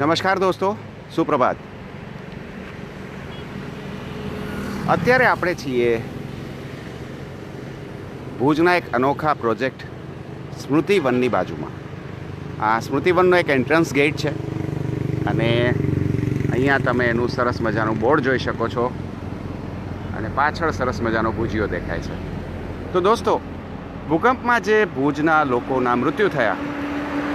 નમસ્કાર દોસ્તો, સુપ્રભાત. અત્યારે આપણે છીએ ભુજના એક અનોખા પ્રોજેક્ટ સ્મૃતિ વનની બાજુમાં. આ સ્મૃતિ વનનો એક એન્ટ્રન્સ ગેટ છે અને અહીંયા તમે એનું સરસ મજાનું બોર્ડ જોઈ શકો છો અને પાછળ સરસ મજાનો ભુજીયો દેખાય છે. તો દોસ્તો, ભૂકંપમાં જે ભુજના લોકોના મૃત્યુ થયા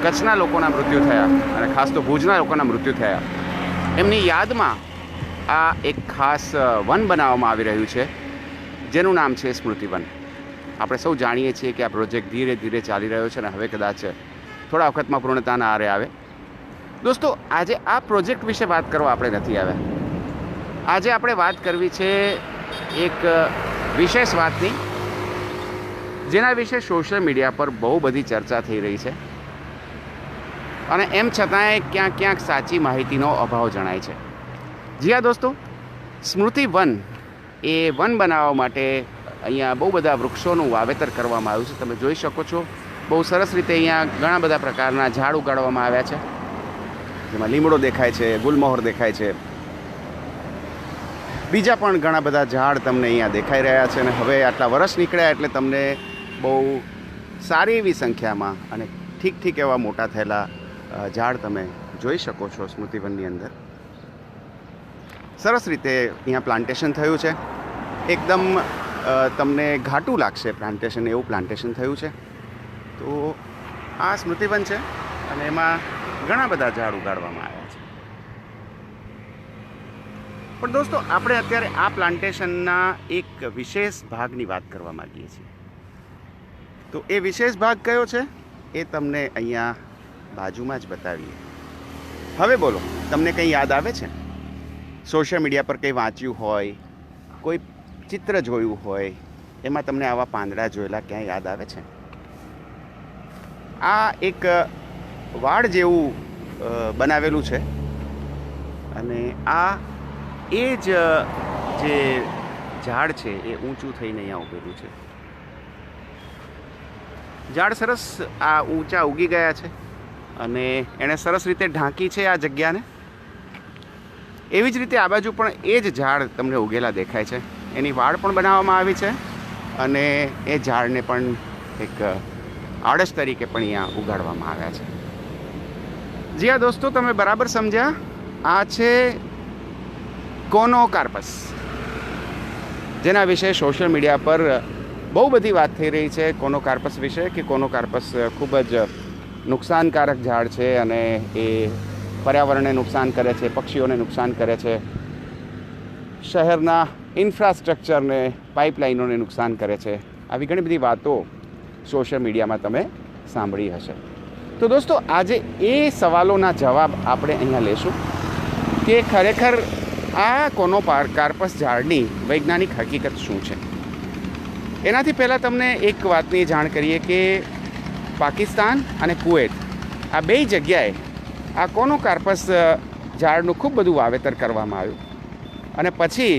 કચ્છના લોકોના મૃત્યુ થયા અને ખાસ તો ભુજના લોકોના મૃત્યુ થયા. એમની યાદમાં આ એક ખાસ વન બનાવવામાં આવી રહ્યું છે, જેનું નામ છે સ્મૃતિવન આપણે સૌ જાણીએ છીએ કે આ પ્રોજેક્ટ ધીરે ધીરે ચાલી રહ્યો છે અને હવે કદાચ થોડા વખતમાં પૂર્ણતાના આરે આવે. દોસ્તો, આજે આ પ્રોજેક્ટ વિશે વાત કરવા આપણે નથી આવ્યા. આજે આપણે વાત કરવી છે એક વિશેષ વાતની, જેના વિશે સોશિયલ મીડિયા પર બહુ બધી ચર્ચા થઈ રહી છે. અને એમ છતાંય ક્યાંક ક્યાંક સાચી માહિતીનો અભાવ જણાય છે. જી હા દોસ્તો, સ્મૃતિ વન એ વન બનાવવા માટે અહીંયા બહુ બધા વૃક્ષોનું વાવેતર કરવામાં આવ્યું છે. તમે જોઈ શકો છો, બહુ સરસ રીતે અહીંયા ઘણા બધા પ્રકારના ઝાડ ઉગાડવામાં આવ્યા છે. જેમાં લીમડો દેખાય છે, ગુલમોહર દેખાય છે. બીજા પણ ઘણા બધા ઝાડ તમને અહીંયા દેખાઈ રહ્યા છે અને હવે આટલા વર્ષ નીકળ્યા એટલે તમને બહુ સારી એવી સંખ્યામાં અને ઠીક ઠીક એવા મોટા થયેલા ઝાડ તમે જોઈ શકો છો સ્મૃતિવનની અંદર. સરસ રીતે અહીંયા પ્લાન્ટેશન થયું છે. એકદમ તમને ઘાટું લાગશે પ્લાન્ટેશન એવું પ્લાન્ટેશન થયું છે. તો આ સ્મૃતિવન છે અને એમાં ઘણા બધા ઝાડ ઉગાડવામાં આવ્યા છે. પણ દોસ્તો, આપણે અત્યારે આ પ્લાન્ટેશનના એક વિશેષ ભાગની વાત કરવા માંગીએ છીએ. તો એ વિશેષ ભાગ કયો છે? એ તમને અહીંયા બાજુમાં જ બતાવીએ. હવે બોલો, તમને કંઈ યાદ આવે છે? સોશિયલ મીડિયા પર કંઈ વાંચ્યું હોય, કોઈ ચિત્ર જોયું હોય, એમાં તમને આવા પાંદડા જોયેલા ક્યાંય યાદ આવે છે? આ એક વાડ જેવું બનાવેલું છે. અને આ, એ જ જે ઝાડ છે, એ ઊંચું થઈને અહીંયા ઉભેલું છે. ઝાડ સરસ આ ઊંચા ઉગી ગયા છે. અને એણે સરસ રીતે ઢાંકી છે આ જગ્યાને. એવી જ રીતે આ બાજુ પણ એ જ ઝાડ તમને ઉગેલા દેખાય છે. એની વાડ પણ બનાવવામાં આવી છે અને એ ઝાડને પણ એક આડસ તરીકે પણ અહીંયા ઉગાડવામાં આવ્યા છે. જી હા દોસ્તો, તમે બરાબર સમજ્યા? આ છે કોનો કાર્પસ જેના વિશે સોશિયલ મીડિયા પર બહુ બધી વાત થઈ રહી છે કોનો કાર્પસ વિશે, કે કોનો કાર્પસ ખૂબ જ નુકસાનકારક ઝાડ છે અને એ પર્યાવરણને નુકસાન કરે છે, પક્ષીઓને નુકસાન કરે છે. શહેરના ઇન્ફ્રાસ્ટ્રક્ચરને, પાઇપલાઇનોને નુકસાન કરે છે. આવી ઘણી બધી વાતો સોશિયલ મીડિયામાં તમે સાંભળી હશે. તો દોસ્તો, આજે એ સવાલોના જવાબ આપણે અહીંયા લેશું કે ખરેખર આ કોનો કાર્પસ ઝાડની વૈજ્ઞાનિક હકીકત શું છે? એનાથી પહેલાં તમને એક વાતની જાણ કરીએ કે પાકિસ્તાન અને કુવેત. આ બેય જગ્યાએ આ કોનો કાર્પસ ઝાડનું ખૂબ બધું વાવેતર કરવામાં આવ્યું. અને પછી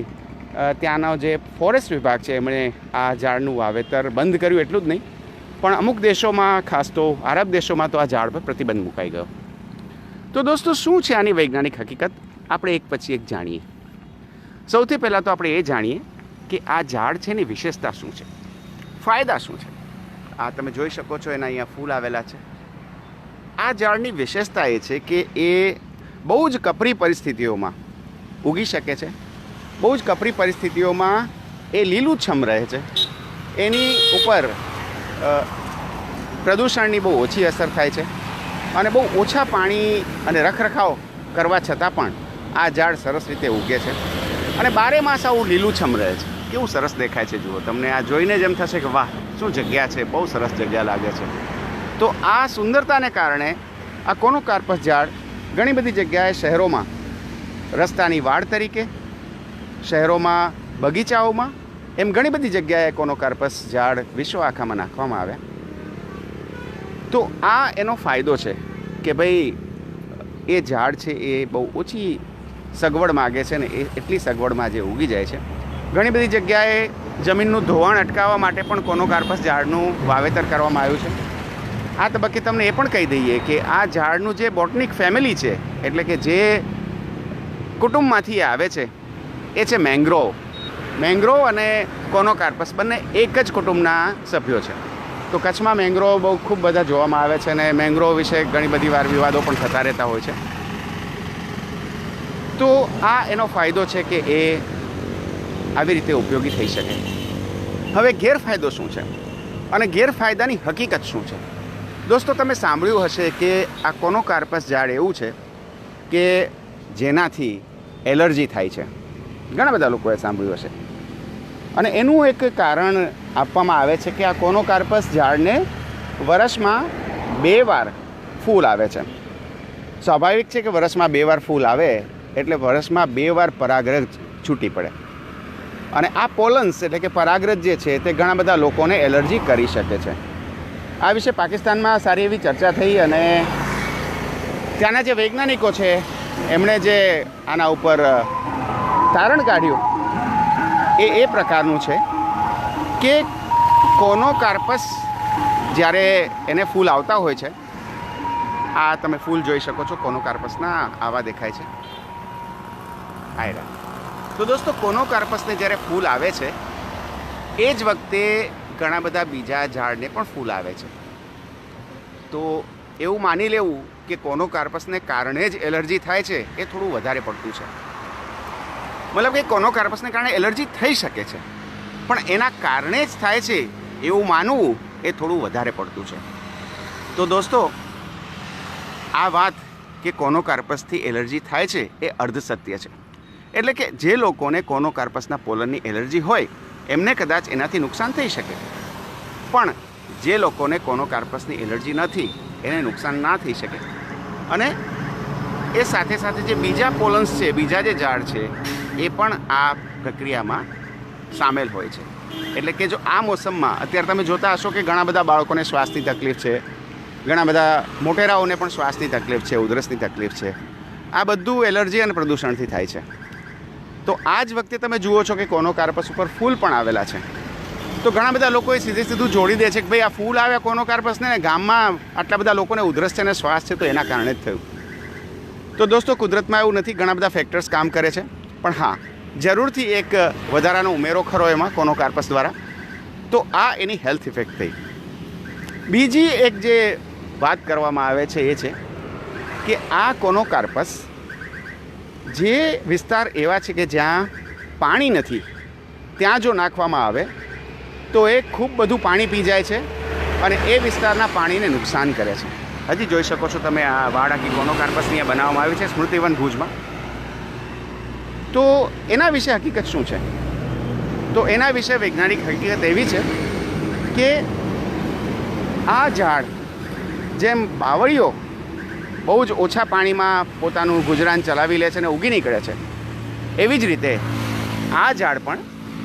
ત્યાંનો જે ફોરેસ્ટ વિભાગ છે, એમણે આ ઝાડનું વાવેતર બંધ કર્યું, એટલું જ નહીં. પણ અમુક દેશોમાં, ખાસ તો આરબ દેશોમાં તો આ ઝાડ પર પ્રતિબંધ મુકાઈ ગયો. તો દોસ્તો, શું છે આની વૈજ્ઞાનિક હકીકત? આપણે એક પછી એક જાણીએ. સૌથી પહેલાં તો આપણે એ જાણીએ કે આ ઝાડ છે એની વિશેષતા શું છે? ફાયદા શું છે? આ તમે જોઈ શકો છો એના અહીંયા ફૂલ આવેલા છે. આ ઝાડની વિશેષતા એ છે કે એ બહુ જ કપરી પરિસ્થિતિઓમાં ઉગી શકે છે. બહુ જ કપરી પરિસ્થિતિઓમાં એ લીલુંછમ રહે છે. એની ઉપર પ્રદૂષણની બહુ ઓછી અસર થાય છે અને બહુ ઓછા પાણી અને રખરખાવ કરવા છતાં પણ આ ઝાડ સરસ રીતે ઉગે છે. અને બારે માસ આવું લીલુંછમ રહે છે. કેવું સરસ દેખાય છે જુઓ, તમને આ જોઈને જ એમ થશે કે વાહ! શું જગ્યા છે? બહુ સરસ જગ્યા લાગે છે. તો આ સુંદરતાને કારણે આ કોનું કાર્પસ ઝાડ ઘણી બધી જગ્યાએ શહેરોમાં, રસ્તાની વાડ તરીકે, શહેરોમાં, બગીચાઓમાં, એમ ઘણી બધી જગ્યાએ કોનો કાર્પસ ઝાડ વિશ્વ આખામાં નાખવામાં આવ્યા. તો આ એનો ફાયદો છે કે ભાઈ, એ ઝાડ છે એ બહુ ઓછી સગવડ માગે છે ને એ એટલી સગવડમાં જે ઉગી જાય છે. ઘણી બધી જગ્યાએ જમીનનું ધોવાણ અટકાવવા માટે પણ કોનો કાર્પસ ઝાડનું વાવેતર કરવામાં આવ્યું છે? આ તબક્કે તમને એ પણ કહી દઈએ કે આ ઝાડનું જે બોટનિક ફેમિલી છે, એટલે કે જે કુટુંબમાંથી આવે છે, એ છે મેંગ્રોવ. મેંગ્રોવ અને કોનોકાર્પસ બંને એક જ કુટુંબના સભ્યો છે. તો કચ્છમાં મેંગ્રોવ બહુ ખૂબ બધા જોવામાં આવે છે અને મેંગ્રોવ વિશે ઘણી બધી વાર વિવાદો પણ થતા રહેતા હોય છે. તો આ એનો ફાયદો છે કે એ આવી રીતે ઉપયોગી થઈ શકે. હવે ગેરફાયદો શું છે? અને ગેરફાયદાની હકીકત શું છે? દોસ્તો, તમે સાંભળ્યું હશે કે આ કોનોકાર્પસ ઝાડ એવું છે કે જેનાથી એલર્જી થાય છે. ઘણા બધા લોકોએ સાંભળ્યું હશે. અને એનું એક કારણ આપવામાં આવે છે કે આ કોનોકાર્પસ ઝાડને વર્ષમાં બે વાર ફૂલ આવે છે. સ્વાભાવિક છે કે વર્ષમાં બે વાર ફૂલ આવે એટલે વર્ષમાં બે વાર પરાગરજ છૂટી પડે. અને આ પોલન્સ એટલે કે પરાગરજ જે છે તે ઘણા બધા લોકોને એલર્જી કરી શકે છે. આ વિશે પાકિસ્તાનમાં સારી એવી ચર્ચા થઈ અને ત્યાંના જે વૈજ્ઞાનિકો છે, એમણે જે આના ઉપર તારણ કાઢ્યું, એ એ પ્રકારનું છે કે કોનો કાર્પસ જ્યારે એને ફૂલ આવતા હોય છે, આ તમે ફૂલ જોઈ શકો છો, કોનો કાર્પસના આવા દેખાય છે. આયરા. તો દોસ્તો, કોનો કાર્પસને જ્યારે ફૂલ આવે છે, એ જ વખતે ઘણા બધા બીજા ઝાડને પણ ફૂલ આવે છે. તો એવું માની લેવું કે કોનો કાર્પસને કારણે જ એલર્જી થાય છે, એ થોડું વધારે પડતું છે. મતલબ કે કોનોકાર્પસને કારણે એલર્જી થઈ શકે છે, પણ એના કારણે જ થાય છે એવું માનવું એ થોડું વધારે પડતું છે. તો દોસ્તો, આ વાત કે કોનોકાર્પસથી એલર્જી થાય છે એ અર્ધસત્ય છે. એટલે કે જે લોકોને કોનોકાર્પસના પોલનની એલર્જી હોય, એમને કદાચ એનાથી નુકસાન થઈ શકે. પણ જે લોકોને કોનોકાર્પસની એલર્જી નથી, એને નુકસાન ના થઈ શકે. અને એ સાથે સાથે જે બીજા પોલન્સ છે, બીજા જે ઝાડ છે, એ પણ આ પ્રક્રિયામાં સામેલ હોય છે. એટલે કે જો આ મોસમમાં, અત્યારે તમે જોતા હશો કે ઘણા બધા બાળકોને શ્વાસની તકલીફ છે, ઘણા બધા મોટેરાઓને પણ શ્વાસની તકલીફ છે, ઉધરસની તકલીફ છે. આ બધું એલર્જી અને પ્રદૂષણથી થાય છે. તો આ જ વખતે તમે જુઓ છો કે કોનો કાર્પસ ઉપર ફૂલ પણ આવેલા છે. તો ઘણા બધા લોકોએ સીધે સીધું જોડી દે છે કે ભાઈ આ ફૂલ આવ્યા કોનોકાર્પસને ને? ગામમાં આટલા બધા લોકોને ઉધરસ છે અને શ્વાસ છે તો એના કારણે જ થયું. તો દોસ્તો, કુદરતમાં એવું નથી, ઘણા બધા ફેક્ટર્સ કામ કરે છે. પણ હા, જરૂરથી એક વધારાનો ઉમેરો ખરો એમાં કોનો કાર્પસ દ્વારા. તો આ એની હેલ્થ ઇફેક્ટ થઈ. બીજી એક જે વાત કરવામાં આવે છે એ છે કે આ કોનોકાર્પસ જે વિસ્તાર એવા છે કે જ્યાં પાણી નથી, ત્યાં જો નાખવામાં આવે, તો એ ખૂબ બધું પાણી પી જાય છે અને એ વિસ્તારના પાણીને નુકસાન કરે છે. હજી જોઈ શકો છો તમે આ વાડાકી કોનોકાર્પસની અહીંયા બનાવવામાં આવી છે સ્મૃતિવન ભુજમાં. તો એના વિશે હકીકત શું છે? તો એના વિશે વૈજ્ઞાનિક હકીકત એવી છે કે આ ઝાડ જેમ બાવળીઓ બહુ જ ઓછા પાણીમાં પોતાનું ગુજરાન ચલાવી લે છે અને ઉગી નીકળે છે. એવી જ રીતે આ ઝાડ પણ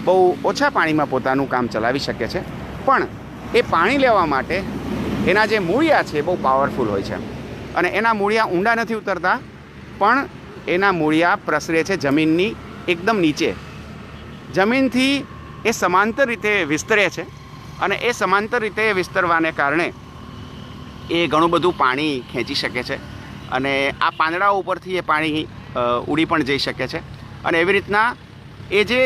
બહુ ઓછા પાણીમાં પોતાનું કામ ચલાવી શકે છે. પણ એ પાણી લેવા માટે એના જે મૂળિયા છે બહુ પાવરફુલ હોય છે. અને એના મૂળિયા ઊંડા નથી ઉતરતા, પણ એના મૂળિયા પ્રસરે છે જમીનની એકદમ નીચે. જમીનથી એ સમાંતર રીતે વિસ્તરે છે અને એ સમાંતર રીતે વિસ્તરવાને કારણે એ ઘણું બધું પાણી ખેંચી શકે છે. અને આ પાંદડા ઉપરથી એ પાણી ઉડી પણ જઈ શકે છે. અને એવી રીતના એ જે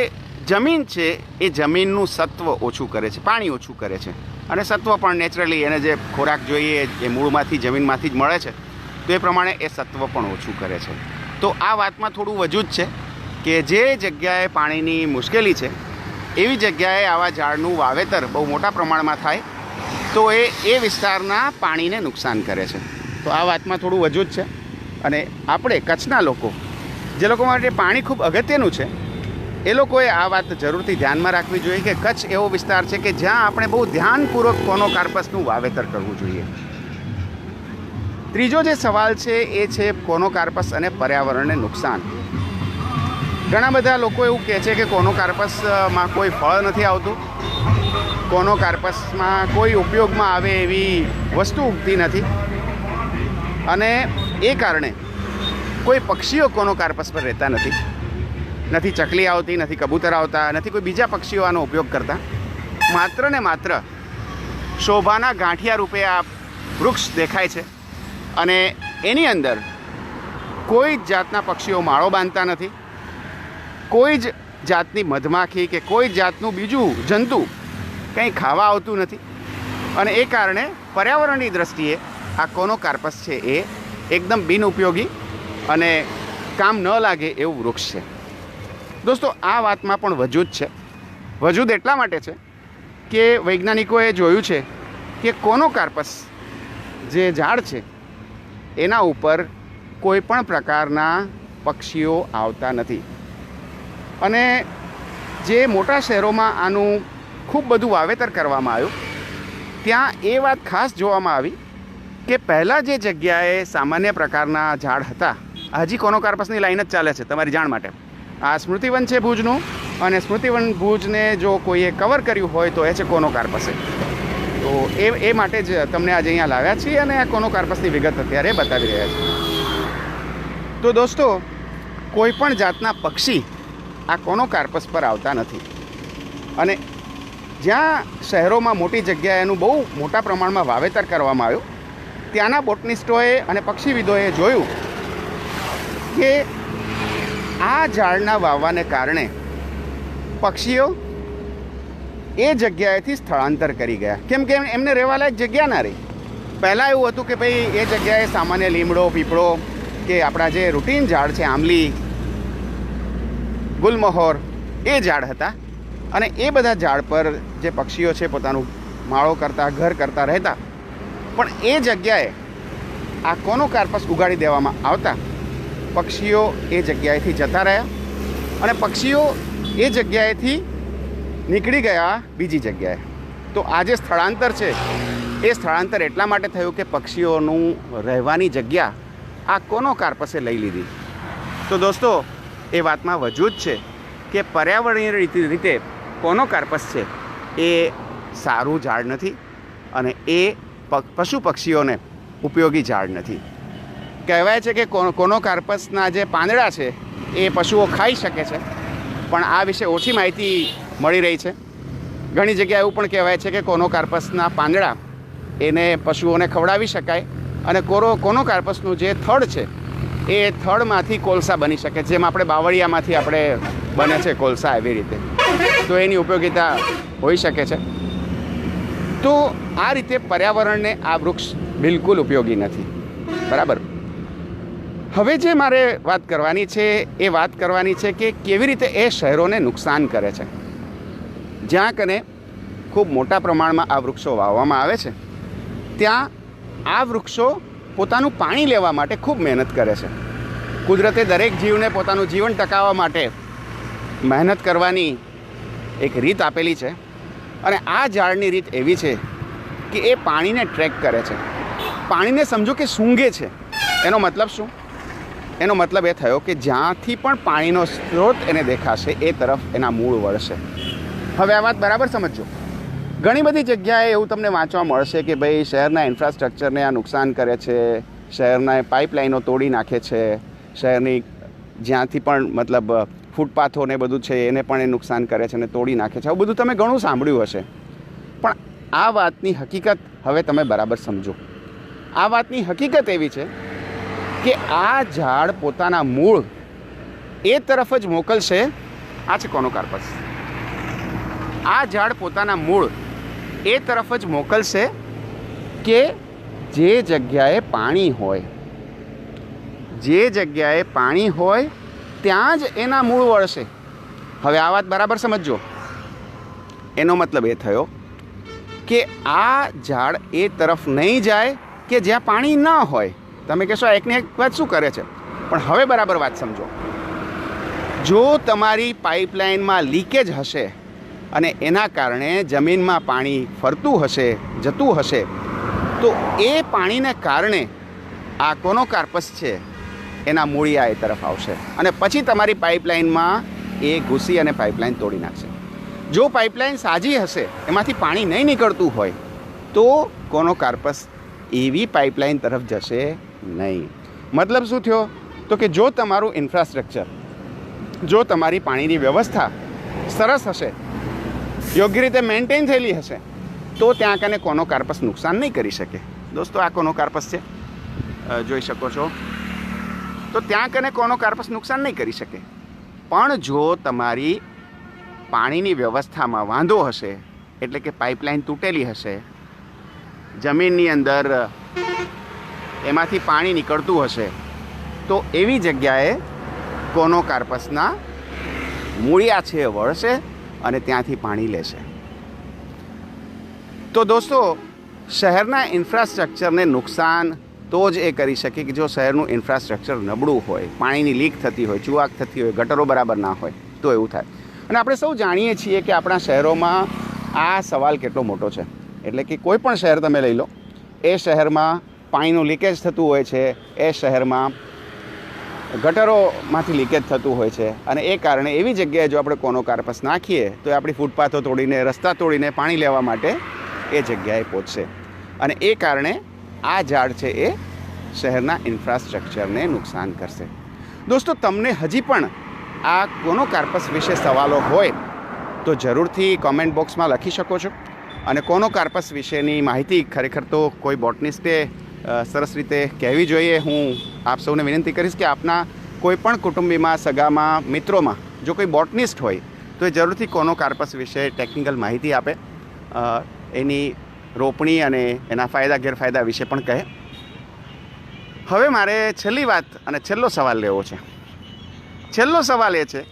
જમીન છે, એ જમીનનું સત્વ ઓછું કરે છે, પાણી ઓછું કરે છે. અને સત્વ પણ નેચરલી એને જે ખોરાક જોઈએ, એ મૂળમાંથી, જમીનમાંથી જ મળે છે, તો એ પ્રમાણે એ સત્વ પણ ઓછું કરે છે. તો આ વાતમાં થોડું વજૂદ છે કે જે જગ્યાએ પાણીની મુશ્કેલી છે, એવી જગ્યાએ આવા ઝાડનું વાવેતર બહુ મોટા પ્રમાણમાં થાય, તો એ એ વિસ્તારના પાણીને નુકસાન કરે છે. તો આ વાતમાં થોડું વજૂદ છે. અને આપણે કચ્છના લોકો, જે લોકો માટે પાણી ખૂબ અગત્યનું છે, એ લોકોએ આ વાત જરૂરથી ધ્યાનમાં રાખવી જોઈએ કે કચ્છ એવો વિસ્તાર છે કે જ્યાં આપણે બહુ ધ્યાનપૂર્વક કોનોકાર્પસનું વાવેતર કરવું જોઈએ. ત્રીજો જે સવાલ છે એ છે કોનોકાર્પસ અને પર્યાવરણને નુકસાન. ઘણા બધા લોકો એવું કહે છે કે કોનોકાર્પસમાં કોઈ ફળ નથી આવતું. કોનોકાર્પસમાં કોઈ ઉપયોગમાં આવે એવી વસ્તુ ઉગતી નથી. અને એ કારણે કોઈ પક્ષીઓ કોનો કાર્પસ પર રહેતા નથી. નથી ચકલી આવતી, નથી કબૂતર આવતા, નથી કોઈ બીજા પક્ષીઓ આનો ઉપયોગ કરતા. માત્ર ને માત્ર શોભાના ગાંઠિયા રૂપે આ વૃક્ષ દેખાય છે અને એની અંદર કોઈ જ જાતના પક્ષીઓ માળો બાંધતા નથી. કોઈ જ જાતની મધમાખી કે કોઈ જાતનું બીજું જંતુ કંઈ ખાવા આવતું નથી. અને એ કારણે પર્યાવરણની દ્રષ્ટિએ આ કોનોકાર્પસ છે એ એકદમ બિનઉપયોગી અને કામ ન લાગે એવું વૃક્ષ છે. દોસ્તો, આ વાતમાં પણ વજૂદ છે. વજૂદ એટલા માટે છે કે વૈજ્ઞાનિકોએ જોયું છે કે કોનોકાર્પસ જે ઝાડ છે એના ઉપર કોઈ પણ પ્રકારના પક્ષીઓ આવતા નથી. અને જે મોટા શહેરોમાં આનું ખૂબ બધું વાવેતર કરવામાં આવ્યું, ત્યાં એ વાત ખાસ જોવામાં આવી કે પહેલાં જે જગ્યાએ સામાન્ય પ્રકારના ઝાડ હતા, હજી કોનોકાર્પસની લાઈન જ ચાલે છે તમારી જાણ માટે. આ સ્મૃતિવન છે ભુજનું, અને સ્મૃતિવન ભુજને જો કોઈએ કવર કર્યું હોય તો એ છે કોનોકાર્પસે તો એ એ માટે જ તમને આજે અહીંયા લાવ્યા છીએ અને આ કોનોકાર્પસની વિગત અત્યારે બતાવી રહ્યા છીએ. તો દોસ્તો, કોઈ પણ જાતના પક્ષી આ કોનોકાર્પસ પર આવતા નથી. અને જ્યાં શહેરોમાં મોટી જગ્યાએ એનું બહુ મોટા પ્રમાણમાં વાવેતર કરવામાં આવ્યું ત્યાંના બોટનિસ્ટોએ અને પક્ષીવિદોએ જોયું કે આ ઝાડના વાવવાને કારણે પક્ષીઓ એ જગ્યાએથી સ્થળાંતર કરી ગયા. કેમ કે એમને રહેવા લાયક જગ્યા ના રહી. પહેલાં એવું હતું કે ભાઈ એ જગ્યાએ સામાન્ય લીમડો, પીપળો કે આપણા જે રૂટીન ઝાડ છે, આંબલી, ગુલમહોર, એ ઝાડ હતા. અને એ બધા ઝાડ પર જે પક્ષીઓ છે, પોતાનું માળો કરતા, ઘર કરતા રહેતા. પણ એ જગ્યાએ આ કોનો કાર્પસ ઉગાડી દેવામાં આવતા? પક્ષીઓ એ જગ્યાએથી જતા રહ્યા અને પક્ષીઓ એ જગ્યાએથી નીકળી ગયા બીજી જગ્યાએ. તો આ જે સ્થળાંતર છે, એ સ્થળાંતર એટલા માટે થયું કે પક્ષીઓનું રહેવાની જગ્યા આ કોનો કાર્પસે લઈ લીધી. તો દોસ્તો, એ વાતમાં વજૂદ છે કે પર્યાવરણીય રીતે રીતે કોનોકાર્પસ છે, એ સારું ઝાડ નથી અને એ પશુ પક્ષીઓને ઉપયોગી ઝાડ નથી. કહેવાય છે કે કો- કોનોકાર્પસના જે પાંદડા છે, એ પશુઓ ખાઈ શકે છે, પણ આ વિશે ઓછી માહિતી મળી રહી છે. ઘણી જગ્યાએ એવું પણ કહેવાય છે કે કોનોકાર્પસના પાંદડા, એને પશુઓને ખવડાવી શકાય અને કોરો કોનોકાર્પસનું જે થડ છે, એ થડમાંથી કોલસા બની શકે, જેમ આપણે બાવળિયામાંથી આપણે બને છે કોલસા એવી રીતે. તો એની ઉપયોગિતા હોઈ શકે છે. તો આ રીતે પર્યાવરણને આ વૃક્ષ બિલકુલ ઉપયોગી નથી. બરાબર? હવે જે મારે વાત કરવાની છે, એ વાત કરવાની છે કે કેવી રીતે એ શહેરોને નુકસાન કરે છે. જ્યાં કને ખૂબ મોટા પ્રમાણમાં આ વૃક્ષો વાવવામાં આવે છે, ત્યાં આ વૃક્ષો પોતાનું પાણી લેવા માટે ખૂબ મહેનત કરે છે. કુદરતે દરેક જીવને પોતાનું જીવન ટકાવવા માટે મહેનત કરવાની એક રીત આપેલી છે. અને આ ઝાડની રીત એવી છે કે એ પાણીને ટ્રેક કરે છે. પાણીને સમજો કે સૂંઘે છે. એનો મતલબ શું? એનો મતલબ એ થયો કે જ્યાંથી પણ પાણીનો સ્ત્રોત એને દેખાશે, એ તરફ એના મૂળ વળશે. હવે આ વાત બરાબર સમજજો. ઘણી બધી જગ્યાએ એવું તમને વાંચવા મળશે કે ભાઈ શહેરના ઇન્ફ્રાસ્ટ્રક્ચરને આ નુકસાન કરે છે, શહેરના પાઇપલાઇનો તોડી નાખે છે, શહેરની જ્યાંથી પણ મતલબ ફૂટપાથો ને બધું છે, એને પણ એ નુકસાન કરે છે અને તોડી નાખે છે. આવું બધું તમે ઘણું સાંભળ્યું હશે. પણ આ વાતની હકીકત હવે તમે બરાબર સમજો. આ વાતની હકીકત એવી છે કે આ ઝાડ પોતાના મૂળ એ તરફ જ મોકલશે. આ છે કોનોકાર્પસ આ ઝાડ પોતાના મૂળ એ તરફ જ મોકલશે કે જે જગ્યાએ પાણી હોય. જે જગ્યાએ પાણી હોય ત્યાં જ એના મૂળ વળશે હવે આ વાત બરાબર સમજજો. એનો મતલબ એ થયો કે આ ઝાડ એ તરફ નહીં જાય કે જ્યાં પાણી ન હોય. તમે કહેશો એકની એક વાત શું કરે છે? પણ હવે બરાબર વાત સમજો. જો તમારી પાઇપલાઇનમાં લીકેજ હશે અને એના કારણે જમીનમાં પાણી ફરતું હશે, જતું હશે, તો એ પાણીને કારણે આ કોનો કાર્પસ છે? એના મૂળિયા એ તરફ આવશે. અને પછી તમારી પાઇપલાઇનમાં એ ઘૂસી અને પાઇપલાઇન તોડી નાખશે. જો પાઇપલાઇન સાજી હશે, એમાંથી પાણી નહીં નીકળતું હોય, તો કોનો કાર્પસ એવી પાઇપલાઇન તરફ જશે નહીં. મતલબ શું થયો? તો કે જો તમારું ઇન્ફ્રાસ્ટ્રક્ચર, જો તમારી પાણીની વ્યવસ્થા સરસ હશે, યોગ્ય રીતે મેન્ટેન થયેલી હશે, તો ત્યાં કને કોનોકાર્પસ નુકસાન નહીં કરી શકે. દોસ્તો, આ કોનો કાર્પસ છે જોઈ શકો છો. તો ત્યાં કને કોનો કાર્પસ નુકસાન નહીં કરી શકે. પણ જો તમારી પાણીની વ્યવસ્થામાં વાંધો હશે, એટલે કે પાઇપલાઇન તૂટેલી હશે, જમીનની અંદર એમાંથી પાણી નીકળતું હશે, તો એવી જગ્યાએ કોનો કાર્પસના મૂળિયા છે, વળશે અને ત્યાંથી પાણી લેશે. તો દોસ્તો, શહેરના ઇન્ફ્રાસ્ટ્રક્ચરને નુકસાન તો જ એ કરી શકે કે જો શહેરનું ઇન્ફ્રાસ્ટ્રક્ચર નબળું હોય, પાણીની લીક થતી હોય, ચુવાક થતી હોય, ગટરો બરાબર ના હોય, તો એવું થાય. અને આપણે સૌ જાણીએ છીએ કે આપણા શહેરોમાં આ સવાલ કેટલો મોટો છે. એટલે કે કોઈ પણ શહેર તમે લઈ લો, એ શહેરમાં પાણીનું લીકેજ થતું હોય છે, એ શહેરમાં ગટરોમાંથી લીકેજ થતું હોય છે. અને એ કારણે એવી જગ્યાએ જો આપણે કોનો કાર્પસ નાખીએ, તો એ આપણી ફૂટપાથો તોડીને, રસ્તા તોડીને પાણી લેવા માટે એ જગ્યાએ પહોંચશે. અને એ કારણે આ ઝાડ છે એ શહેરના ઇન્ફ્રાસ્ટ્રક્ચરને નુકસાન કરશે. દોસ્તો, તમને હજી પણ આ કોનો કાર્પસ વિશે સવાલો હોય તો જરૂરથી કોમેન્ટ બોક્સમાં લખી શકો છો. અને કોનો કાર્પસ વિશેની માહિતી ખરેખર તો કોઈ બોટનિસ્ટે સરસ રીતે કહેવી જોઈએ. હું આપ સૌને વિનંતી કરીશ કે આપના કોઈપણ કુટુંબીમાં, સગામાં, મિત્રોમાં જો કોઈ બોટનિસ્ટ હોય તો એ જરૂરથી કોનો કાર્પસ વિશે ટેકનિકલ માહિતી આપે. એની રોપણી અને એના ફાયદા, ગેરફાયદા વિશે પણ કહે. હવે મારે છેલ્લી વાત અને છેલ્લો સવાલ લેવો છે. છેલ્લો સવાલ એ છે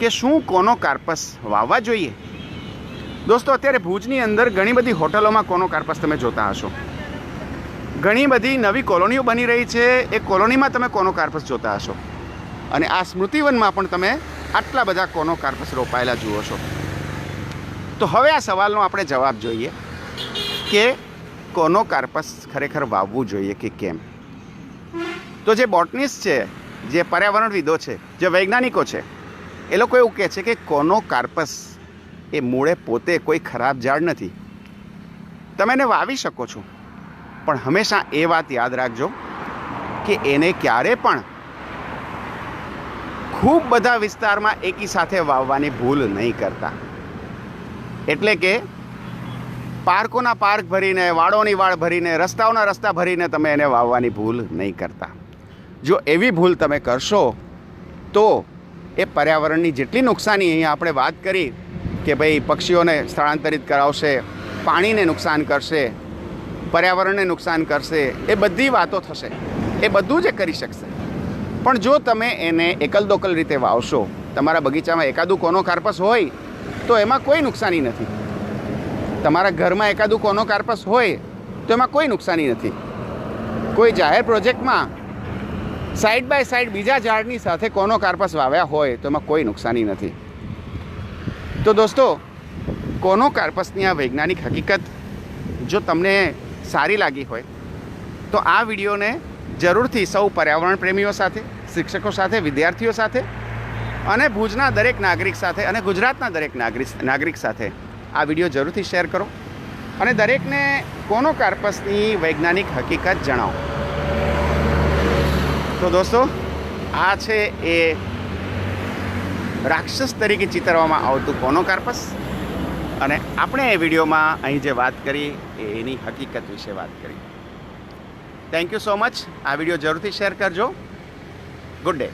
કે શું કોનો કાર્પસ વાવવા જોઈએ? દોસ્તો, અત્યારે ભુજની અંદર ઘણી બધી હોટલોમાં કોનો કાર્પસ તમે જોતા હશો. ઘણી બધી નવી કોલોનીઓ બની રહી છે, એ કોલોનીમાં તમે કોનો કાર્પસ જોતા હશો? અને આ સ્મૃતિવનમાં પણ તમે આટલા બધા કોનો કાર્પસ રોપાયેલા જુઓ છો? તો હવે આ સવાલનો આપણે જવાબ જોઈએ. કે કોનો કાર્પસ ખરેખર વાવવું જોઈએ કે કેમ? તો જે બોટનિસ્ટ છે, જે પર્યાવરણવિદો છે, જે વૈજ્ઞાનિકો છે, એ લોકો એવું કહે છે કે કોનો કાર્પસ એ મૂળે પોતે કોઈ ખરાબ ઝાડ નથી. તમે એને વાવી શકો છો, પણ હંમેશા એ વાત યાદ રાખજો કે એને ક્યારે પણ ખૂબ બધા વિસ્તારમાં એકી સાથે વાવવાની ભૂલ નહીં કરતા. એટલે કે પાર્કોના પાર્ક ભરીને, વાડોની વાડ ભરીને, રસ્તાઓના રસ્તા ભરીને તમે એને વાવવાની ભૂલ નહીં કરતા. જો એવી ભૂલ તમે કરશો, તો એ પર્યાવરણની જેટલી નુકસાની અહીંયા આપણે વાત કરી કે ભાઈ પક્ષીઓને સ્થળાંતરિત કરાવશે, પાણીને નુકસાન કરશે, પર્યાવરણને નુકસાન કરશે, એ બધી વાતો થશે. એ બધું જ કરી શકશે. પણ જો તમે એને એકલ દોકલ રીતે વાવશો, તમારા બગીચામાં એકાદું કોનો કાર્પસ હોય, તો એમાં કોઈ નુકસાની નથી. તમારા ઘરમાં એકાદું કોનો કાર્પસ હોય, તો એમાં કોઈ નુકસાની નથી. કોઈ જાહેર પ્રોજેક્ટમાં સાઈડ બાય સાઈડ બીજા ઝાડની સાથે કોનો કાર્પસ વાવ્યા હોય, તો એમાં કોઈ નુકસાની નથી. તો દોસ્તો, કોનો કાર્પસની આ વૈજ્ઞાનિક હકીકત જો તમને સારી લાગી હોય, તો આ વિડીયોને જરૂરથી સૌ પર્યાવરણ પ્રેમીઓ સાથે, શિક્ષકો સાથે, વિદ્યાર્થીઓ સાથે અને ભુજના દરેક નાગરિક સાથે અને ગુજરાતના દરેક નાગરિક નાગરિક સાથે આ વીડિયો જરૂરથી શેર કરો અને દરેકને કોનો કાર્પસની વૈજ્ઞાનિક હકીકત જણાવો. તો દોસ્તો, આ છે એ રાક્ષસ તરીકે ચિતરવામાં આવતું કોનો કાર્પસ? અને આપણે એ વિડીયોમાં અહીં જે વાત કરી, એ એની હકીકત વિશે વાત કરી. થેન્ક યુ સો મચ આ વીડિયો જરૂરથી શેર કરજો. Good day